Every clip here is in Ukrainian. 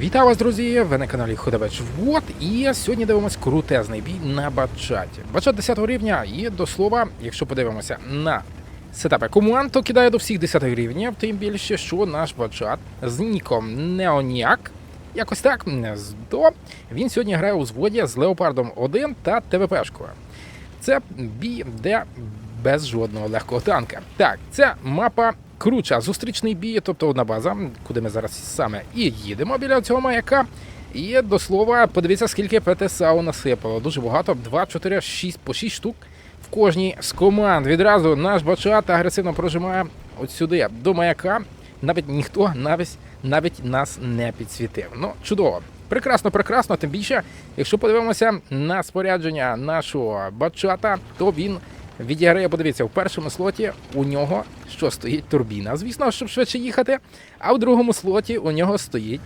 Вітаю вас, друзі! Ви на каналі Ходовеч Вот. І сьогодні дивимось крутезний бій на бачаті. Бачат 10 рівня, і до слова, якщо подивимося на сетапи команд, то кидає до всіх 10 рівнів, тим більше, що наш бачат з ніком Неоніак. Якось так до він сьогодні грає у зводі з Леопардом 1 та ТВПшкою. Це бій, де без жодного легкого танка. Так, це мапа круча, зустрічний бій, тобто одна база, куди ми зараз саме і їдемо біля цього маяка. І до слова, подивіться, скільки ПТСАУ насипало. Дуже багато. 2, 4, 6 по 6 штук в кожній з команд. Відразу наш бачат агресивно прожимає от сюди до маяка. Навіть ніхто навіть, навіть нас не підсвітив. Ну, чудово. Прекрасно, прекрасно. Тим більше, якщо подивимося на спорядження нашого бачата, то він відіграє, подивіться, в першому слоті у нього що стоїть турбіна. Звісно, щоб швидше їхати. А в другому слоті у нього стоїть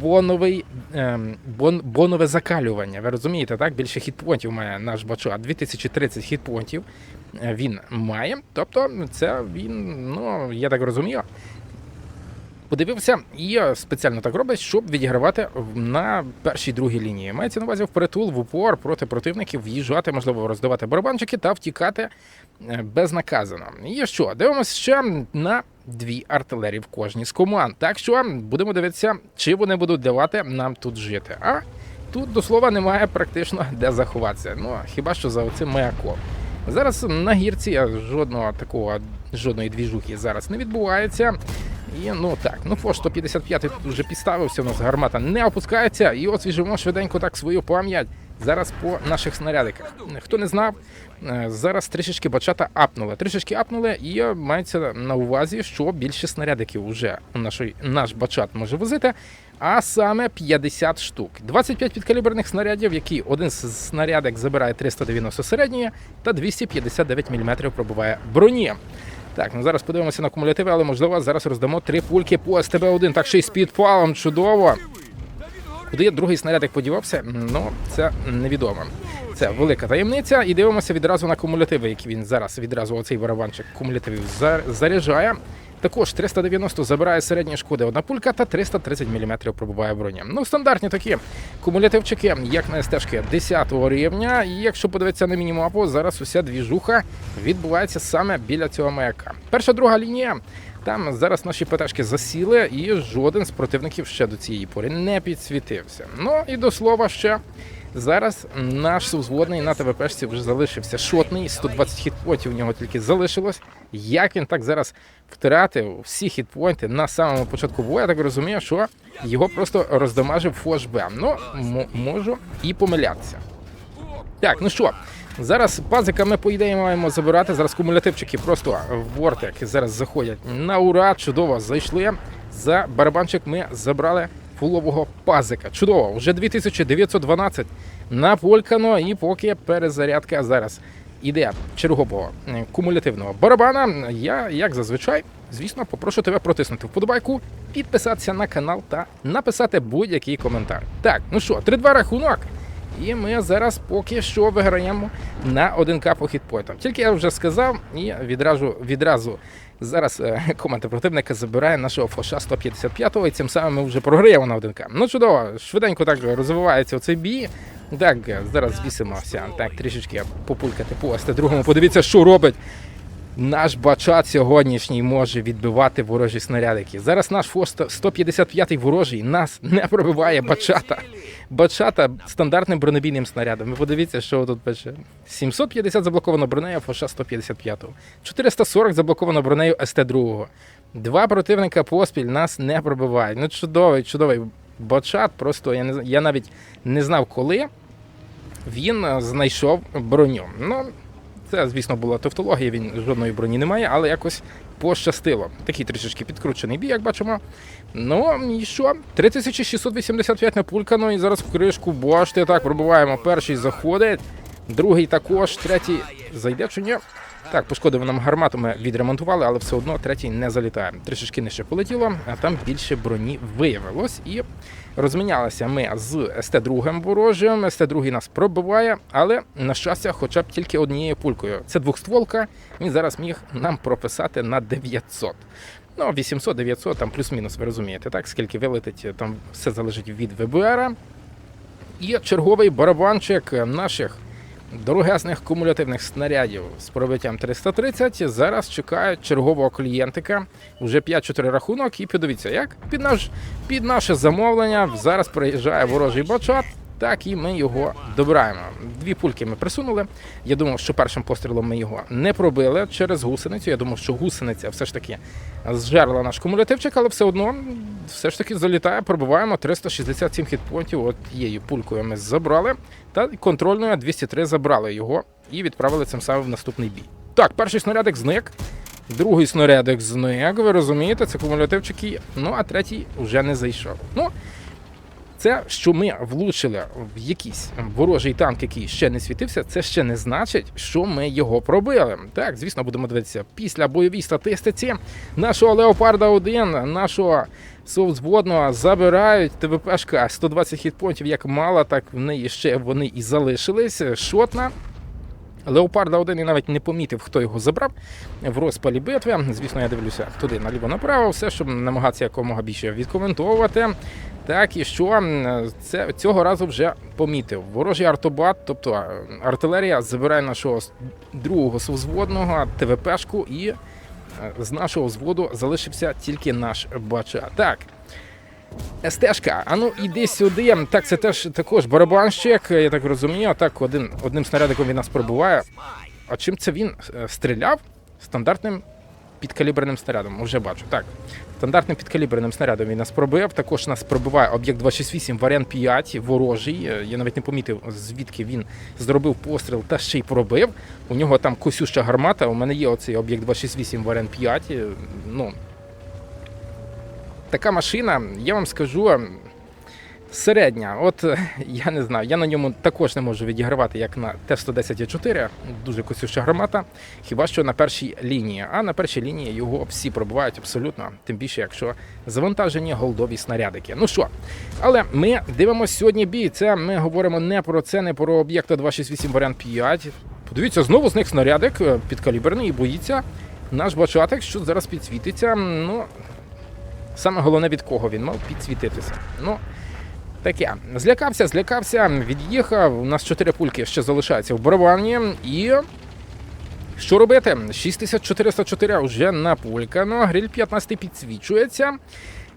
боновий, ем, бон, бонове закалювання. Ви розумієте, так? Більше хітпонтів має наш бачат. 2030 хітпонтів е, він має. Тобто, це він, ну, я так розумію, подивився і спеціально так робить, щоб відігравати на першій другій лінії. Мається на увазі впритул, в упор проти противників, в'їжджати, можливо, роздавати барабанчики та втікати е, безнаказано. І що? Дивимося ще на дві артилерії в кожній з команд. Так що будемо дивитися, чи вони будуть давати нам тут жити. А тут до слова немає практично де заховатися. Ну хіба що за оцим маяком. Зараз на гірці жодного такого, жодної двіжухи зараз не відбувається. І ну так, ну фо 155 тут вже підставився, у нас гармата не опускається. І от свіжимо швиденько так свою пам'ять. Зараз по наших снарядиках. Хто не знав, е, зараз трішечки бачата апнули. Трішечки апнули, і мається на увазі, що більше снарядиків вже наш, наш бачат може возити. А саме 50 штук. 25 підкаліберних снарядів, які один з снарядок забирає 390 середньої та 259 мм пробуває броні. Так, ну зараз подивимося на кумулятиви, але можливо зараз роздамо три пульки по СТБ-1. Так ще й з підпалом, чудово. Куди другий снарядик подівався? Ну, це невідомо. Це велика таємниця. І дивимося відразу на кумулятиви, які він зараз відразу оцей барабанчик кумулятивів заряджає. Також 390 забирає середні шкоди одна пулька та 330 мм пробуває броня. Ну, стандартні такі кумулятивчики, як на СТшки 10 рівня. І якщо подивитися на мінімапу, зараз уся двіжуха відбувається саме біля цього маяка. Перша друга лінія. Там зараз наші ПТшки засіли, і жоден з противників ще до цієї пори не підсвітився. Ну і до слова ще зараз наш сузводний на ТВПшці вже залишився шотний, 120 хітпоінтів у нього тільки залишилось. Як він так зараз втратив всі хітпоінти на самому початку бою, я так розумію, що його просто роздамажив фошбе. Ну, можу і помилятися. Так, ну що, зараз пазика ми по ідеї маємо забирати. Зараз кумулятивчики просто в бортик зараз заходять на ура. Чудово, зайшли. За барабанчик ми забрали фулового пазика. Чудово, вже 2912 наполькано, і поки перезарядка зараз іде чергового е, кумулятивного барабана. Я, як зазвичай, звісно, попрошу тебе протиснути вподобайку, підписатися на канал та написати будь-який коментар. Так, ну що, 3-2 рахунок. І ми зараз поки що виграємо на 1К по хітпойтам. Тільки я вже сказав, і відразу відразу зараз е, команда противника забирає нашого фоша 155-го, і цим самим ми вже програємо на 1К. Ну чудово, швиденько так розвивається цей бій. Так, е, зараз звісимося. Так, трішечки популькати по СТ-2. Подивіться, що робить. Наш бачат сьогоднішній може відбивати ворожі снарядики. Зараз наш фост 155-й ворожий нас не пробиває бачата. Бачата стандартним бронебійним снарядом. Ви подивіться, що тут пише. 750 заблоковано бронею Фоша 155-го. 440 заблоковано бронею СТ-2. Два противника поспіль нас не пробивають. Ну чудовий, чудовий бачат. Просто я не я навіть не знав, коли він е, знайшов броню. Ну, це, звісно, була тавтологія, він жодної броні не має, але якось пощастило. Такий трішечки підкручений бій, як бачимо. Ну і що? 3685 напулькано, і зараз в кришку башти. Так, пробуваємо. Перший заходить, другий також, третій зайде чи ні? Так, пошкодив нам гармату, ми відремонтували, але все одно третій не залітає. Трішечки нижче полетіло, а там більше броні виявилось. І розмінялися ми з СТ-2 ворожим. СТ-2 нас пробиває, але на щастя, хоча б тільки однією пулькою. Це двохстволка. Він зараз міг нам прописати на 900. Ну, 800, 900, там плюс-мінус, ви розумієте, так? Скільки вилетить, там все залежить від ВБР. І черговий барабанчик наших дорогезних кумулятивних снарядів з пробиттям 330 зараз чекають чергового клієнтика. Уже 5-4 рахунок. І подивіться, як під наш під наше замовлення зараз приїжджає ворожий бачат. Так, і ми його добираємо. Дві пульки ми присунули. Я думав, що першим пострілом ми його не пробили через гусеницю. Я думав, що гусениця все ж таки зжерла наш кумулятивчик, але все одно все ж таки залітає. Пробиваємо 367 хітпонтів. От тією пулькою ми забрали. Та контрольною 203 забрали його і відправили цим самим в наступний бій. Так, перший снарядик зник. Другий снарядик зник, ви розумієте, це кумулятивчики. Ну, а третій вже не зайшов. Ну, це, що ми влучили в якийсь ворожий танк, який ще не світився, це ще не значить, що ми його пробили. Так, звісно, будемо дивитися після бойовій статистиці нашого Леопарда 1, нашого совзводного забирають ТВПшка 120 хітпонтів як мала, так в неї ще вони і залишились. Шотна. Леопарда 1 і навіть не помітив, хто його забрав в розпалі битви. Звісно, я дивлюся туди наліво-направо, все, щоб намагатися якомога більше відкоментовувати. Так, і що це цього разу вже помітив. Ворожий артобат, тобто е, артилерія, забирає нашого другого совзводного ТВПшку, і е, з нашого взводу залишився тільки наш бача. Так. СТшка, а ну іди сюди. Так, це теж також барабанщик, я так розумію. Так, один, одним снарядиком він нас пробуває. А чим це він е, стріляв? Стандартним підкаліберним снарядом. Вже бачу. Так. Стандартним підкаліберним снарядом він нас пробив. Також нас пробиває об'єкт 268 варіант 5 ворожий. Е, Я навіть не помітив, звідки він зробив постріл та ще й пробив. У нього там косюща гармата. У мене є оцей об'єкт 268 варіант 5. Е, Ну, така машина, я вам скажу. ем, Середня, от е, я не знаю, я на ньому також не можу відігравати, як на Т-110Е4, дуже косюча гармата, хіба що на першій лінії. А на першій лінії його всі пробувають абсолютно, тим більше, якщо завантажені голдові снарядики. Ну що, але ми дивимося сьогодні бій. Це ми говоримо не про це, не про об'єкта 268 варіант 5. Подивіться, знову з них снарядик е, підкаліберний і боїться. Наш бачатик, що зараз підсвітиться. Ну, саме головне від кого він мав підсвітитися. Ну, Таке, злякався, злякався, від'їхав. У нас чотири пульки ще залишаються в барабані. І що робити? 6404 вже напулькано, гриль 15 підсвічується.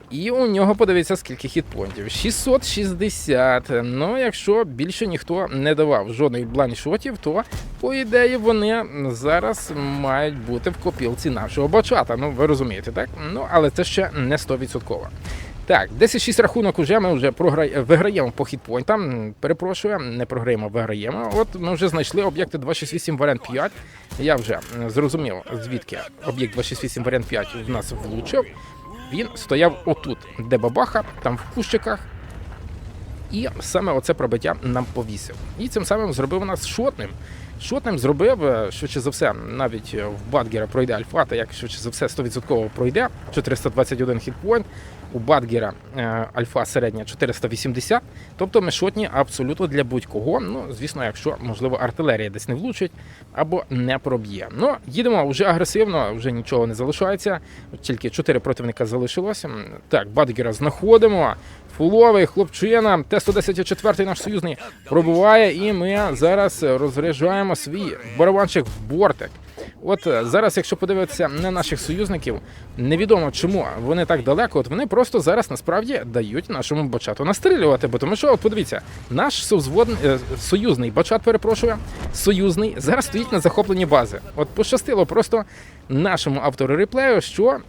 І у нього подивіться, скільки хітпонтів. 660. Ну, якщо більше ніхто не давав жодних бланшотів, то по ідеї вони зараз мають бути в копілці нашого бачата. Ну, ви розумієте, так? Ну, але це ще не 100%. Так, 10-6 рахунок уже ми вже програ... виграємо по хітпойнтам. Перепрошую, не програємо, виграємо. От ми вже знайшли об'єкти 268 варіант 5. Я вже зрозумів, звідки об'єкт 268 варіант 5 в нас влучив. Він стояв отут, де бабаха, там в кущиках. І саме оце пробиття нам повісив. І цим самим зробив нас шотним. Шотним зробив, е, швидше за все, навіть в Бадгера пройде Альфата, як швидше за все 100% пройде 421 хітпоінт. У Бадгера е, альфа середня 480. Тобто ми шотні абсолютно для будь-кого. Ну, звісно, якщо можливо артилерія десь не влучить або не проб'є. Ну, їдемо вже агресивно, вже нічого не залишається. Тільки 4 противника залишилося. Так, Бадгера знаходимо. Фуловий хлопчина, Т-110-4 наш союзний пробуває, і ми зараз розряджаємо свій барабанчик в бортик. От е, зараз, якщо подивитися на наших союзників, невідомо чому вони так далеко. От вони просто зараз насправді дають нашому бачату настрілювати. Бо тому що, от подивіться, наш совзводний е, союзний бачат, перепрошую, союзний зараз стоїть на захопленні бази. От пощастило просто нашому автору реплею, що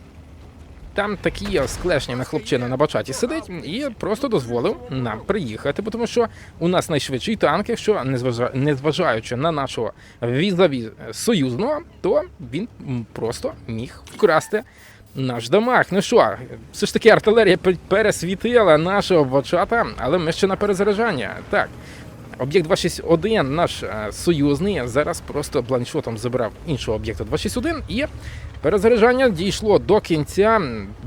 там такі склешнями хлопчина на бачаті сидить і просто дозволив нам приїхати, тому що у нас найшвидший танк, якщо незважа- незважаючи на нашого візаві союзного, то він просто міг вкрасти наш дамаг. Ну що, все ж таки артилерія пересвітила нашого бачата, але ми ще на перезаряджання. Так. Об'єкт 261, наш е, союзний, зараз просто бланшотом забрав іншого об'єкта 261 і перезаряджання дійшло до кінця.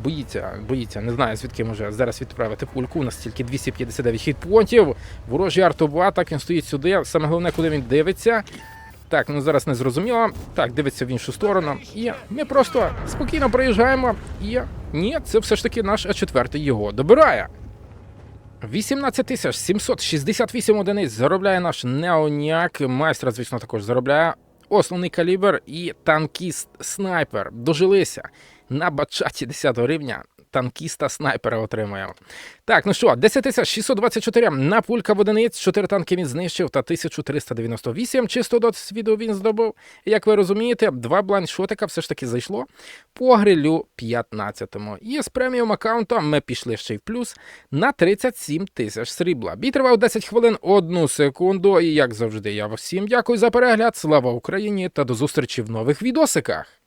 Боїться, боїться, не знаю звідки може зараз відправити пульку. У нас тільки 259 хітпонтів. Ворожий артобат, так він стоїть сюди. Саме головне, куди він дивиться. Так, ну зараз не зрозуміло. Так, дивиться в іншу сторону. І ми просто спокійно проїжджаємо. І ні, це все ж таки наш А4 його добирає. 18 тисяч 768 одиниць заробляє наш неоняк. Майстра, звісно, також заробляє. Основний калібр і танкіст снайпер. Дожилися на бачаті 10 рівня. Танкіста снайпера отримуємо. Так, ну що, 10 тисяч 624 на пулька в одиниць, 4 танки він знищив та 1398 чисто досвіду він здобув. Як ви розумієте, два блайндшотика все ж таки зайшло по грилю 15-му. І з преміум аккаунта ми пішли ще й в плюс на 37 тисяч срібла. Бій тривав 10 хвилин, 1 секунду. І як завжди, я всім дякую за перегляд. Слава Україні та до зустрічі в нових відосиках.